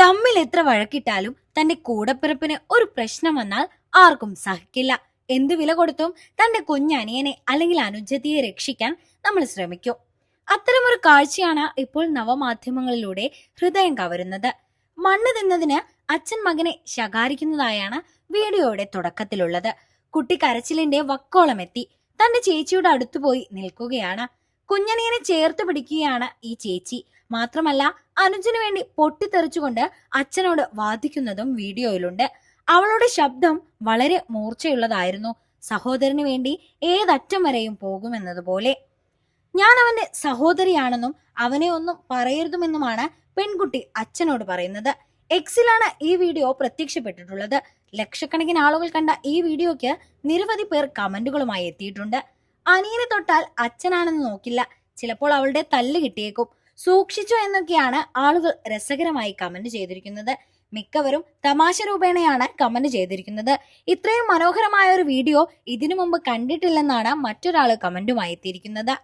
തമ്മിൽ എത്ര വഴക്കിട്ടാലും തന്റെ കൂടപ്പിറപ്പിന് ഒരു പ്രശ്നം വന്നാൽ ആർക്കും സഹിക്കില്ല. എന്ത് വില കൊടുത്തും തന്റെ കുഞ്ഞനിയനെ അല്ലെങ്കിൽ അനുജത്തിയെ രക്ഷിക്കാൻ നമ്മൾ ശ്രമിക്കും. അത്തരമൊരു കാഴ്ചയാണ് ഇപ്പോൾ നവമാധ്യമങ്ങളിലൂടെ ഹൃദയം കവരുന്നത്. മണ്ണ് തിന്നതിന് അച്ഛൻ മകനെ ശകാരിക്കുന്നതായാണ് വീഡിയോയുടെ തുടക്കത്തിലുള്ളത്. കുട്ടി കരച്ചിലിന്റെ വക്കോളം എത്തി തന്റെ ചേച്ചിയുടെ അടുത്ത് പോയി നിൽക്കുകയാണ്. കുഞ്ഞനിയനെ ചേർത്ത് പിടിക്കുകയാണ് ഈ ചേച്ചി. മാത്രമല്ല അനുജന് വേണ്ടി പൊട്ടിത്തെറിച്ചുകൊണ്ട് അച്ഛനോട് വാദിക്കുന്നതും വീഡിയോയിലുണ്ട്. അവളുടെ ശബ്ദം വളരെ മൂർച്ചയുള്ളതായിരുന്നു. സഹോദരന് വേണ്ടി ഏതറ്റം വരെയും പോകുമെന്നതുപോലെ. ഞാൻ അവന്റെ സഹോദരിയാണെന്നും അവനെ ഒന്നും പറയരുതുമെന്നുമാണ് പെൺകുട്ടി അച്ഛനോട് പറയുന്നത്. എക്സിലാണ് ഈ വീഡിയോ പ്രത്യക്ഷപ്പെട്ടിട്ടുള്ളത്. ലക്ഷക്കണക്കിന് ആളുകൾ കണ്ട ഈ വീഡിയോയ്ക്ക് നിരവധി പേർ കമന്റുകളുമായി എത്തിയിട്ടുണ്ട്. അനിയനെ തൊട്ടാൽ അച്ഛനാണെന്ന് നോക്കില്ല. ചിലപ്പോൾ അവളുടെ തല്ല് കിട്ടിയേക്കും. സൂക്ഷിച്ചു എന്നൊക്കെയാണ് ആളുകൾ രസകരമായി കമന്റ് ചെയ്തിരിക്കുന്നത്. മിക്കവരും തമാശ രൂപേണയാണ് കമന്റ് ചെയ്തിരിക്കുന്നത്. ഇത്രയും മനോഹരമായ ഒരു വീഡിയോ ഇതിനു മുമ്പ് കണ്ടിട്ടില്ലെന്നാണ് മറ്റൊരാൾ കമന്റുമായി എത്തിയിരിക്കുന്നത്.